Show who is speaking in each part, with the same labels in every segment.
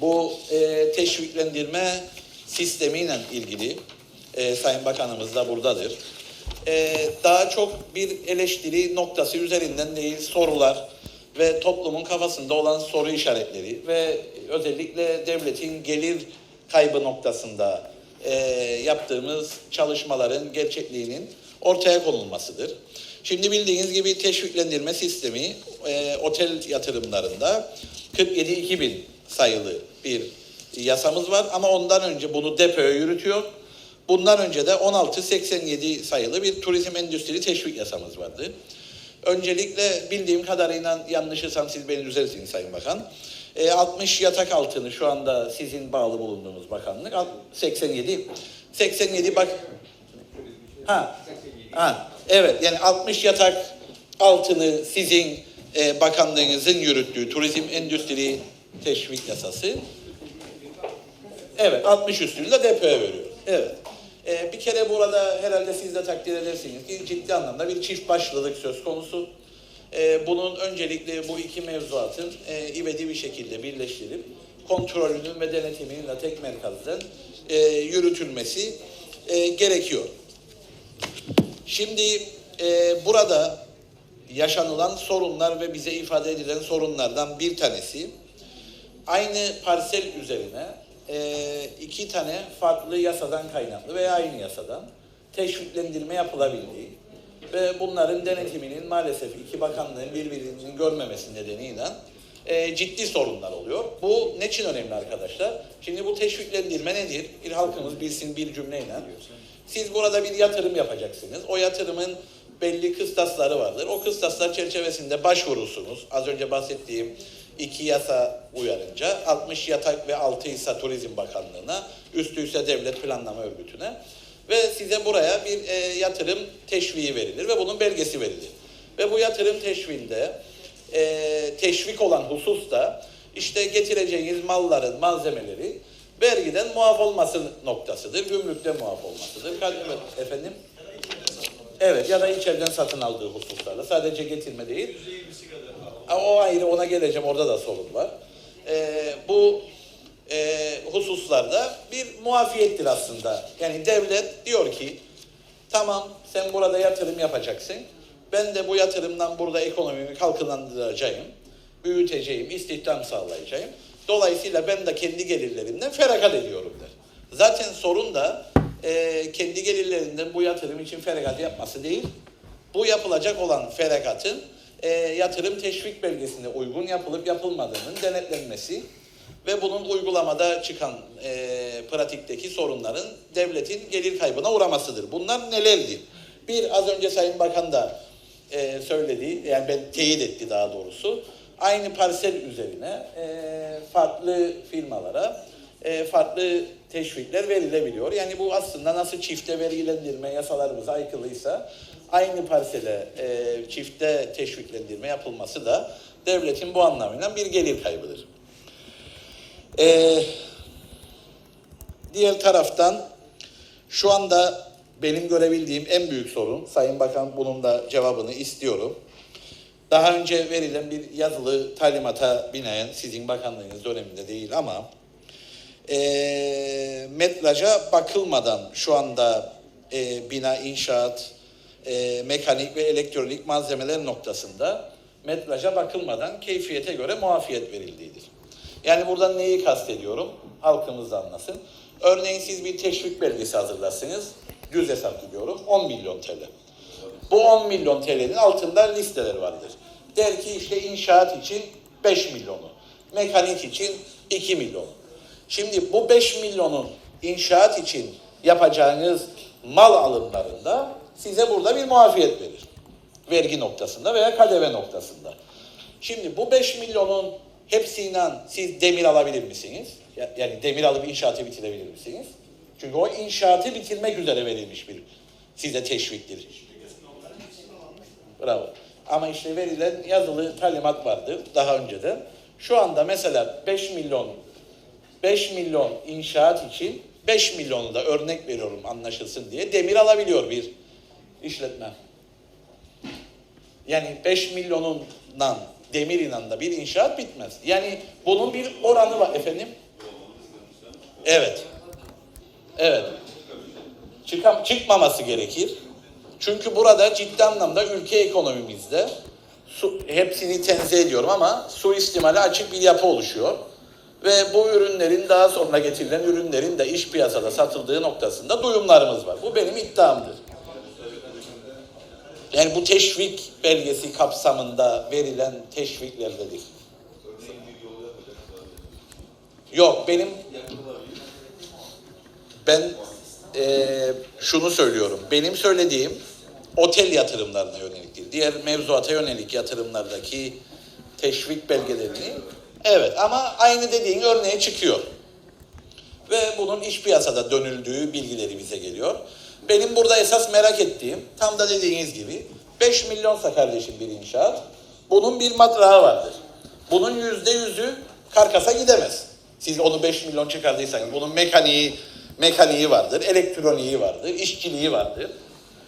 Speaker 1: bu e, teşviklendirme sistemiyle ilgili e, Sayın Bakanımız da buradadır. E, daha çok bir eleştiri noktası üzerinden değil sorular ve toplumun kafasında olan soru işaretleri ve özellikle devletin gelir kaybı noktasında e, yaptığımız çalışmaların gerçekliğinin ortaya konulmasıdır. Şimdi bildiğiniz gibi teşviklendirme sistemi e, otel yatırımlarında 47-2000 sayılı bir yasamız var ama ondan önce bunu depoya yürütüyor. Bundan önce de 1687 sayılı bir turizm endüstri teşvik yasamız vardı. Öncelikle bildiğim kadarıyla yanlışırsam siz beni düzeltiniz Sayın Bakan. E, 60 yatak altını şu anda sizin bağlı bulunduğunuz bakanlık. Alt- 87. 87 bak. Ha. Ha. Evet yani 60 yatak altını sizin e, bakanlığınızın yürüttüğü turizm endüstri teşvik yasası. Evet 60 üstünü de depoya veriyor. Evet. Ee, bir kere burada herhalde siz de takdir edersiniz ki ciddi anlamda bir çift başlılık söz konusu. Ee, bunun öncelikle bu iki mevzuatın e, ivedi bir şekilde birleştirip kontrolünün ve denetiminin de tek merkezden e, yürütülmesi e, gerekiyor. Şimdi e, burada yaşanılan sorunlar ve bize ifade edilen sorunlardan bir tanesi aynı parsel üzerine e, iki tane farklı yasadan kaynaklı veya aynı yasadan teşviklendirme yapılabildiği ve bunların denetiminin maalesef iki bakanlığın birbirini görmemesi nedeniyle e, ciddi sorunlar oluyor. Bu ne için önemli arkadaşlar? Şimdi bu teşviklendirme nedir? Bir halkımız bilsin bir cümleyle. Siz burada bir yatırım yapacaksınız. O yatırımın belli kıstasları vardır. O kıstaslar çerçevesinde başvurursunuz. Az önce bahsettiğim iki yasa uyarınca 60 yatak ve altı ise Turizm Bakanlığı'na, üstü ise Devlet Planlama Örgütü'ne ve size buraya bir e, yatırım teşviği verilir ve bunun belgesi verilir. Ve bu yatırım teşviğinde e, teşvik olan husus da işte getireceğiniz malların malzemeleri vergiden muaf olması noktasıdır, gümrükte muaf olmasıdır. Efendim? Evet ya da içeriden satın aldığı hususlarla sadece getirme değil. O ayrı ona geleceğim orada da sorun var. Ee, bu e, hususlarda bir muafiyettir aslında. Yani devlet diyor ki tamam sen burada yatırım yapacaksın. Ben de bu yatırımdan burada ekonomimi kalkındıracağım, büyüteceğim, istihdam sağlayacağım. Dolayısıyla ben de kendi gelirlerimden feragat ediyorum der. Zaten sorun da e, kendi gelirlerinden bu yatırım için feragat yapması değil, bu yapılacak olan feragatın e, yatırım teşvik belgesine uygun yapılıp yapılmadığının denetlenmesi ve bunun uygulamada çıkan e, pratikteki sorunların devletin gelir kaybına uğramasıdır. Bunlar nelerdir? Bir az önce Sayın Bakan da e, söyledi, yani ben teyit etti daha doğrusu. Aynı parsel üzerine e, farklı firmalara e, farklı teşvikler verilebiliyor. Yani bu aslında nasıl çifte vergilendirme yasalarımıza aykırıysa aynı parsele e, çifte teşviklendirme yapılması da devletin bu anlamıyla bir gelir kaybıdır. E, diğer taraftan şu anda benim görebildiğim en büyük sorun, Sayın Bakan bunun da cevabını istiyorum. Daha önce verilen bir yazılı talimata binaen sizin bakanlığınız döneminde değil ama e, metraja bakılmadan şu anda e, bina inşaat, e, mekanik ve elektronik malzemeler noktasında metraja bakılmadan keyfiyete göre muafiyet verildiğidir. Yani buradan neyi kastediyorum? Halkımız anlasın. Örneğin siz bir teşvik belgesi hazırlarsınız. Düz hesap diyorum 10 milyon TL. Bu 10 milyon TL'nin altında listeler vardır. Der ki işte inşaat için 5 milyonu, mekanik için 2 milyonu. Şimdi bu 5 milyonun inşaat için yapacağınız mal alımlarında size burada bir muafiyet verir. Vergi noktasında veya KDV noktasında. Şimdi bu 5 milyonun hepsiyle siz demir alabilir misiniz? Ya- Yani demir alıp inşaatı bitirebilir misiniz? Çünkü o inşaatı bitirmek üzere verilmiş bir size teşviktir. Bravo. Ama işte verilen yazılı talimat vardı daha önceden. Şu anda mesela 5 milyon 5 milyon inşaat için 5 milyonu da örnek veriyorum anlaşılsın diye demir alabiliyor bir işletme. Yani 5 milyonundan demir inanda bir inşaat bitmez. Yani bunun bir oranı var efendim. Evet. Evet. Çıkam çıkmaması gerekir. Çünkü burada ciddi anlamda ülke ekonomimizde su, hepsini tenzih ediyorum ama suistimale açık bir yapı oluşuyor. Ve bu ürünlerin daha sonra getirilen ürünlerin de iş piyasada satıldığı noktasında duyumlarımız var. Bu benim iddiamdır. Yani bu teşvik belgesi kapsamında verilen teşviklerde değil. Yok benim ben eee, şunu söylüyorum. Benim söylediğim otel yatırımlarına yönelik değil. Diğer mevzuata yönelik yatırımlardaki teşvik belgelerini evet ama aynı dediğin örneğe çıkıyor. Ve bunun iş piyasada dönüldüğü bilgileri bize geliyor. Benim burada esas merak ettiğim tam da dediğiniz gibi 5 milyonsa kardeşim bir inşaat bunun bir matrağı vardır. Bunun yüzde yüzü karkasa gidemez. Siz onu 5 milyon çıkardıysanız bunun mekaniği mekaniği vardır, elektroniği vardır, işçiliği vardır.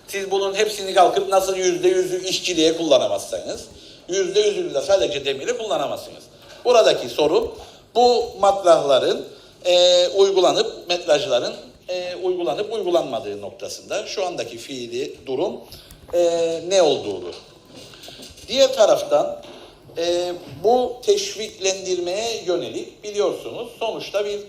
Speaker 1: Siz bunun hepsini kalkıp nasıl yüzde yüzü işçiliğe kullanamazsanız, yüzde yüzünü de sadece demiri kullanamazsınız. Buradaki sorun bu matrahların e, uygulanıp, metrajların e, uygulanıp uygulanmadığı noktasında şu andaki fiili durum e, ne olduğudur. Diğer taraftan e, bu teşviklendirmeye yönelik biliyorsunuz sonuçta bir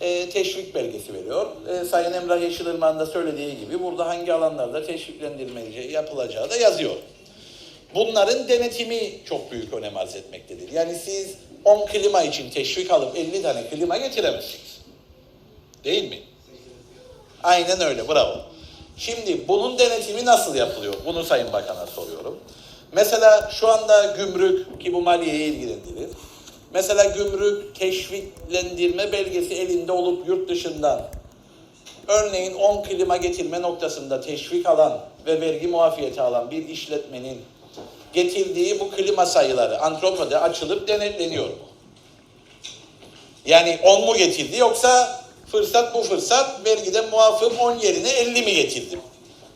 Speaker 1: e, teşvik belgesi veriyor. E, Sayın Emrah Yeşilırmak'ın da söylediği gibi burada hangi alanlarda teşviklendirme yapılacağı da yazıyor. Bunların denetimi çok büyük önem arz etmektedir. Yani siz 10 klima için teşvik alıp 50 tane klima getiremezsiniz. Değil mi? Aynen öyle, bravo. Şimdi bunun denetimi nasıl yapılıyor? Bunu Sayın Bakan'a soruyorum. Mesela şu anda gümrük ki bu maliyeyi ilgilendirir. Mesela gümrük teşviklendirme belgesi elinde olup yurt dışından örneğin 10 klima getirme noktasında teşvik alan ve vergi muafiyeti alan bir işletmenin getirdiği bu klima sayıları antropode açılıp denetleniyor mu? Yani 10 mu getirdi yoksa fırsat bu fırsat vergiden muafım 10 yerine 50 mi getirdim?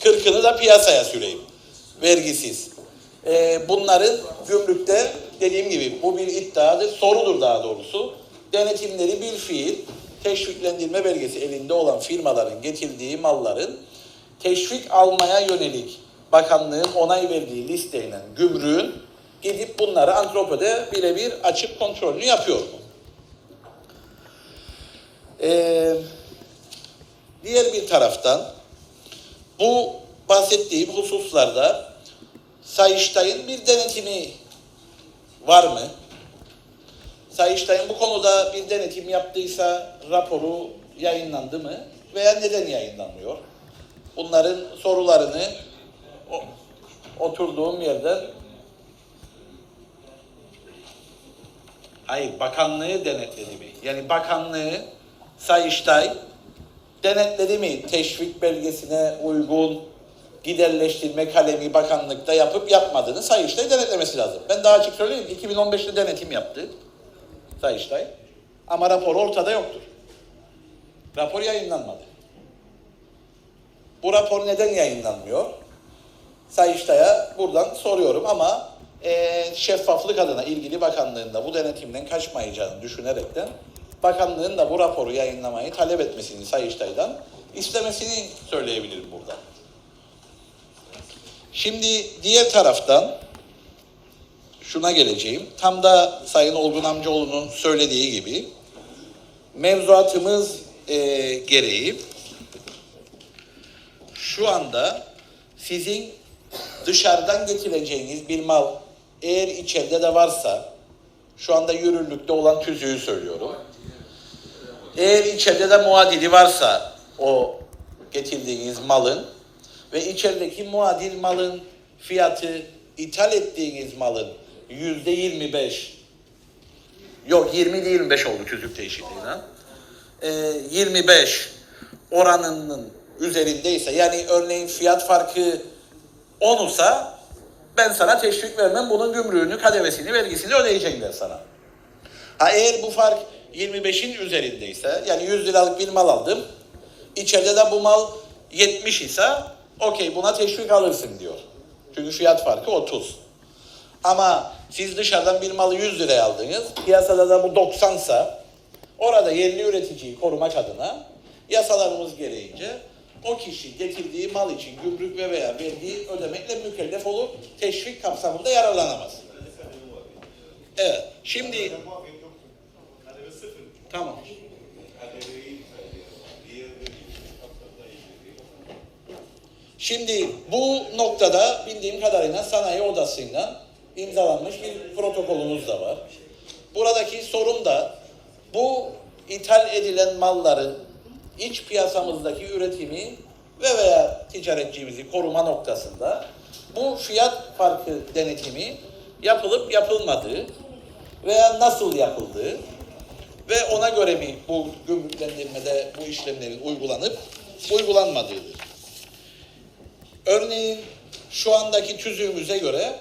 Speaker 1: 40'ını da piyasaya süreyim. Vergisiz. Ee, bunların gümrükte dediğim gibi bu bir iddiadır, sorudur daha doğrusu. Denetimleri bir fiil, teşviklendirme belgesi elinde olan firmaların getirdiği malların teşvik almaya yönelik bakanlığın onay verdiği listeyle gümrüğün gidip bunları antropode birebir açıp kontrolünü yapıyor mu? Ee, diğer bir taraftan bu bahsettiğim hususlarda Sayıştay'ın bir denetimi var mı? Sayıştay'ın bu konuda bir denetim yaptıysa raporu yayınlandı mı? Veya neden yayınlanmıyor? Bunların sorularını oturduğum yerden Hayır, bakanlığı denetledi mi? Yani bakanlığı Sayıştay denetledi mi? Teşvik belgesine uygun giderleştirme kalemi bakanlıkta yapıp yapmadığını Sayıştay denetlemesi lazım. Ben daha açık söyleyeyim. 2015'te denetim yaptı Sayıştay. Ama rapor ortada yoktur. Rapor yayınlanmadı. Bu rapor neden yayınlanmıyor? Sayıştay'a buradan soruyorum ama eee, şeffaflık adına ilgili bakanlığında bu denetimden kaçmayacağını düşünerekten bakanlığın da bu raporu yayınlamayı talep etmesini Sayıştay'dan istemesini söyleyebilirim burada. Şimdi diğer taraftan şuna geleceğim. Tam da Sayın Olgun Amcaoğlu'nun söylediği gibi mevzuatımız eee, gereği şu anda sizin dışarıdan getireceğiniz bir mal eğer içeride de varsa şu anda yürürlükte olan tüzüğü söylüyorum. Eğer içeride de muadili varsa o getirdiğiniz malın ve içerideki muadil malın fiyatı ithal ettiğiniz malın yüzde 25 yok 20 değil 25 oldu tüzük değişikliğinden. Ee, 25 oranının üzerindeyse yani örneğin fiyat farkı 10 ise ben sana teşvik vermem bunun gümrüğünü, kademesini, vergisini ödeyecekler sana. Ha eğer bu fark 25'in üzerindeyse yani 100 liralık bir mal aldım. İçeride de bu mal 70 ise okey buna teşvik alırsın diyor. Çünkü fiyat farkı 30. Ama siz dışarıdan bir malı 100 liraya aldınız. Piyasada da bu 90 ise Orada yerli üreticiyi korumak adına yasalarımız gereğince o kişi getirdiği mal için gümrük ve veya vergi ödemekle mükellef olur. Teşvik kapsamında yararlanamaz. Evet. Şimdi tamam. Şimdi bu noktada bildiğim kadarıyla sanayi odasıyla imzalanmış bir protokolümüz de var. Buradaki sorun da bu ithal edilen malların iç piyasamızdaki üretimi ve veya ticaretçimizi koruma noktasında bu fiyat farkı denetimi yapılıp yapılmadığı veya nasıl yapıldığı ve ona göre mi bu gümrüklendirmede bu işlemlerin uygulanıp uygulanmadığıdır. Örneğin şu andaki tüzüğümüze göre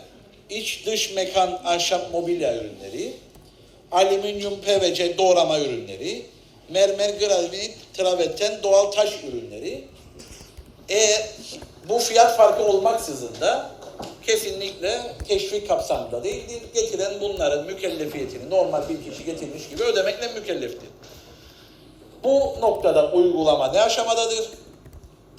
Speaker 1: iç dış mekan ahşap mobilya ürünleri, alüminyum PVC doğrama ürünleri, mermer granit traverten doğal taş ürünleri eğer bu fiyat farkı olmaksızın da kesinlikle teşvik kapsamında değildir. Getiren bunların mükellefiyetini normal bir kişi getirmiş gibi ödemekle mükelleftir. Bu noktada uygulama ne aşamadadır?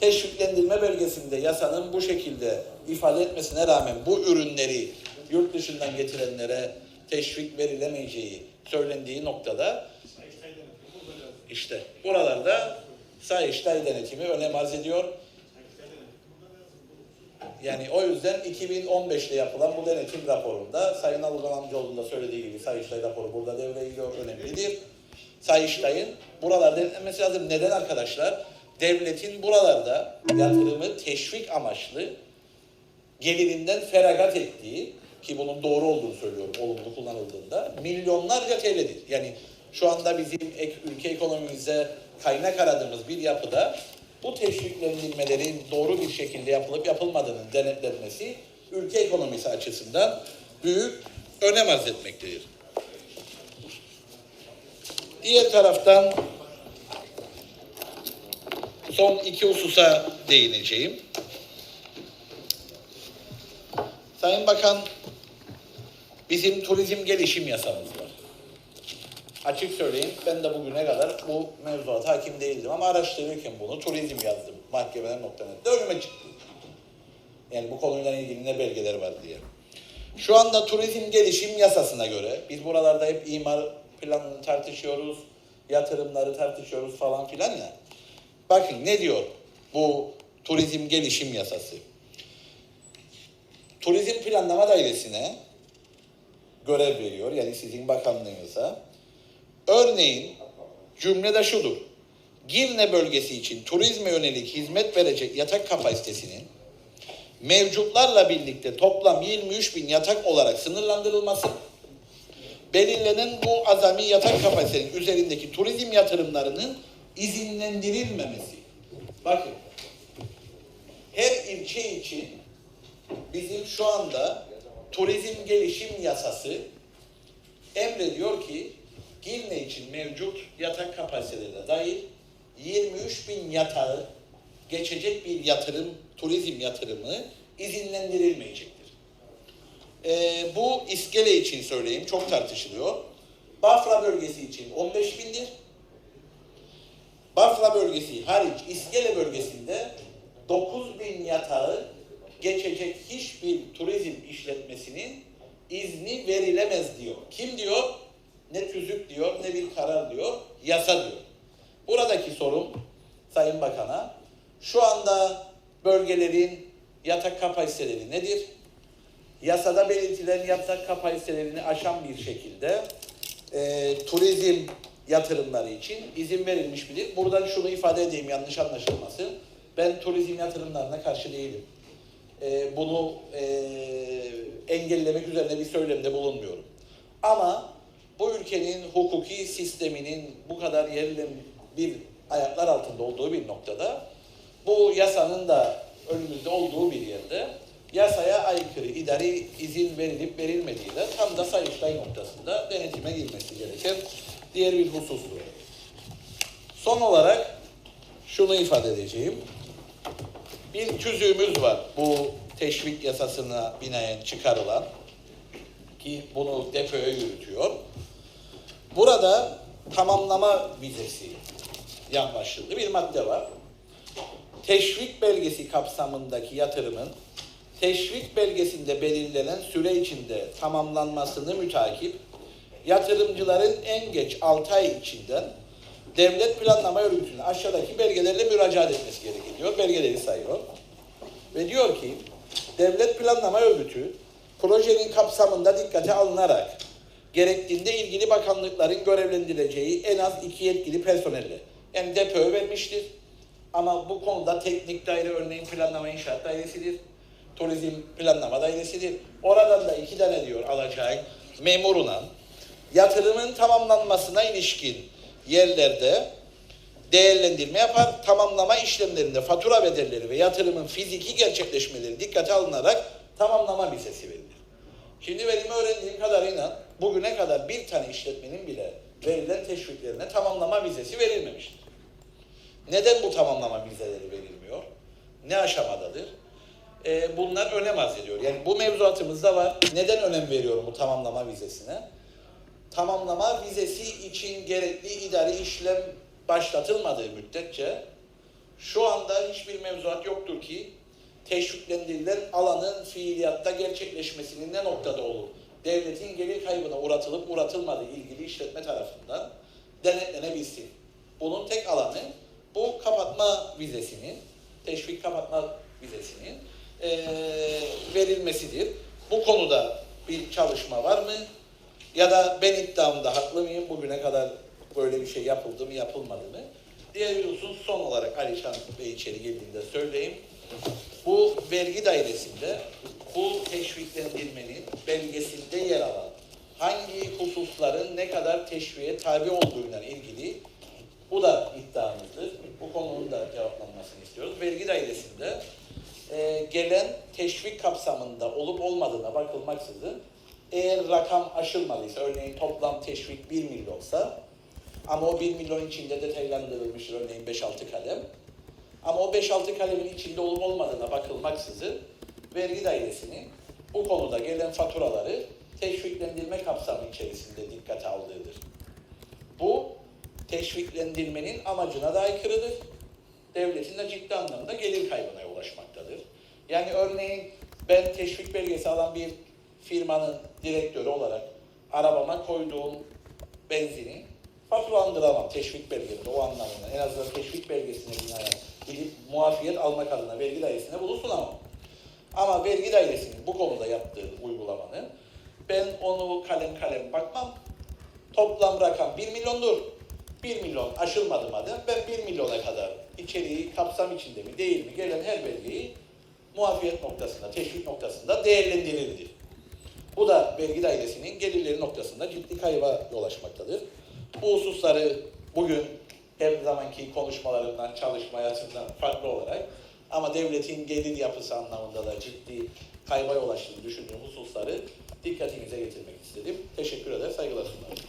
Speaker 1: teşviklendirme belgesinde yasanın bu şekilde ifade etmesine rağmen bu ürünleri yurt dışından getirenlere teşvik verilemeyeceği söylendiği noktada işte buralarda Sayıştay denetimi önem arz ediyor. Yani o yüzden 2015'te yapılan bu denetim raporunda Sayın Algan Amcaoğlu'nun da söylediği gibi Sayıştay raporu burada devreye giriyor, önemlidir. Sayıştay'ın buralarda denetlenmesi lazım. Neden arkadaşlar? Devletin buralarda yatırımı teşvik amaçlı gelirinden feragat ettiği ki bunun doğru olduğunu söylüyorum olumlu kullanıldığında milyonlarca TL'dir. Yani şu anda bizim ek, ülke ekonomimize kaynak aradığımız bir yapıda bu teşviklendirmelerin doğru bir şekilde yapılıp yapılmadığının denetlenmesi ülke ekonomisi açısından büyük önem arz etmektedir. Diğer taraftan son iki hususa değineceğim. Sayın Bakan, bizim turizm gelişim yasamız. Açık söyleyeyim, ben de bugüne kadar bu mevzuata hakim değildim ama araştırırken bunu turizm yazdım mahkemeler.net'te önüme çıktı. Yani bu konuyla ilgili ne belgeler var diye. Şu anda turizm gelişim yasasına göre biz buralarda hep imar planını tartışıyoruz, yatırımları tartışıyoruz falan filan ya. Bakın ne diyor bu turizm gelişim yasası? Turizm Planlama Dairesi'ne görev veriyor yani sizin bakanlığınıza. Örneğin cümlede şudur. Girne bölgesi için turizme yönelik hizmet verecek yatak kapasitesinin mevcutlarla birlikte toplam 23 bin yatak olarak sınırlandırılması, belirlenen bu azami yatak kapasitenin üzerindeki turizm yatırımlarının izinlendirilmemesi. Bakın, her ilçe için bizim şu anda turizm gelişim yasası emrediyor ki Girne için mevcut yatak kapasitelerine dahil 23 bin yatağı geçecek bir yatırım, turizm yatırımı izinlendirilmeyecektir. Ee, bu iskele için söyleyeyim, çok tartışılıyor. Bafra bölgesi için 15 bindir. Bafra bölgesi hariç İskele bölgesinde 9 bin yatağı geçecek hiçbir turizm işletmesinin izni verilemez diyor. Kim diyor? Ne tüzük diyor, ne bir karar diyor, yasa diyor. Buradaki sorun Sayın Bakan'a, şu anda bölgelerin yatak kapasiteleri nedir? Yasada belirtilen yatak kapasitelerini aşan bir şekilde e, turizm yatırımları için izin verilmiş midir? Buradan şunu ifade edeyim yanlış anlaşılmasın. Ben turizm yatırımlarına karşı değilim. E, bunu e, engellemek üzerine bir söylemde bulunmuyorum. Ama bu ülkenin hukuki sisteminin bu kadar yerli bir ayaklar altında olduğu bir noktada bu yasanın da önümüzde olduğu bir yerde yasaya aykırı idari izin verilip verilmediği de tam da Sayıştay noktasında denetime girmesi gereken diğer bir husustur. Son olarak şunu ifade edeceğim. Bir tüzüğümüz var bu teşvik yasasına binaen çıkarılan ki bunu depoya yürütüyor. Burada tamamlama vizesi yan başlıklı bir madde var. Teşvik belgesi kapsamındaki yatırımın teşvik belgesinde belirlenen süre içinde tamamlanmasını mütakip yatırımcıların en geç 6 ay içinden devlet planlama örgütüne aşağıdaki belgelerle müracaat etmesi gerekiyor. Belgeleri sayıyor. Ve diyor ki devlet planlama örgütü projenin kapsamında dikkate alınarak gerektiğinde ilgili bakanlıkların görevlendireceği en az iki yetkili personelle yani depo vermiştir. Ama bu konuda teknik daire örneğin planlama inşaat dairesidir. Turizm planlama dairesidir. Oradan da iki tane diyor alacağı memuruna yatırımın tamamlanmasına ilişkin yerlerde değerlendirme yapar. Tamamlama işlemlerinde fatura bedelleri ve yatırımın fiziki gerçekleşmeleri dikkate alınarak tamamlama vizesi verilir. Şimdi benim öğrendiğim kadarıyla bugüne kadar bir tane işletmenin bile verilen teşviklerine tamamlama vizesi verilmemiştir. Neden bu tamamlama vizeleri verilmiyor? Ne aşamadadır? Ee, bunlar önem arz ediyor. Yani bu mevzuatımızda var. Neden önem veriyorum bu tamamlama vizesine? Tamamlama vizesi için gerekli idari işlem başlatılmadığı müddetçe şu anda hiçbir mevzuat yoktur ki teşviklendirilen alanın fiiliyatta gerçekleşmesinin ne noktada olur? Devletin gelir kaybına uğratılıp uğratılmadığı ilgili işletme tarafından denetlenebilsin. Bunun tek alanı bu kapatma vizesinin, teşvik kapatma vizesinin eee, verilmesidir. Bu konuda bir çalışma var mı? Ya da ben iddiamda haklı mıyım? Bugüne kadar böyle bir şey yapıldı mı, yapılmadı mı? Diğer bir husus son olarak Alişan Bey içeri girdiğinde söyleyeyim. Bu vergi dairesinde bu teşviklendirmenin belgesinde yer alan hangi hususların ne kadar teşviğe tabi olduğuyla ilgili bu da iddiamızdır. Bu konunun da cevaplanmasını istiyoruz. Vergi dairesinde e, gelen teşvik kapsamında olup olmadığına bakılmaksızın eğer rakam aşılmadıysa, örneğin toplam teşvik 1 milyonsa ama o 1 milyon içinde detaylandırılmıştır örneğin 5-6 kalem. Ama o 5-6 kalemin içinde olup olmadığına bakılmaksızın vergi dairesinin bu konuda gelen faturaları teşviklendirme kapsamı içerisinde dikkate aldığıdır. Bu teşviklendirmenin amacına da aykırıdır. Devletin de ciddi anlamda gelir kaybına ulaşmaktadır. Yani örneğin ben teşvik belgesi alan bir firmanın direktörü olarak arabama koyduğum benzini faturalandıramam teşvik belgesinde o anlamda. En azından teşvik belgesine binaen gidip muafiyet almak adına vergi dairesine bunu sunamam. Ama vergi dairesinin bu konuda yaptığı uygulamanın ben onu kalem kalem bakmam. Toplam rakam 1 milyondur. 1 milyon aşılmadı madem ben 1 milyona kadar içeriği kapsam içinde mi değil mi gelen her belgeyi muafiyet noktasında, teşvik noktasında değerlendirildi. Bu da vergi dairesinin gelirleri noktasında ciddi kayba yol açmaktadır. Bu hususları bugün her zamanki konuşmalarımdan, çalışma hayatımdan farklı olarak ama devletin gelir yapısı anlamında da ciddi kayba yol açtığını düşündüğüm hususları dikkatinize getirmek istedim. Teşekkür eder, saygılar sunarım.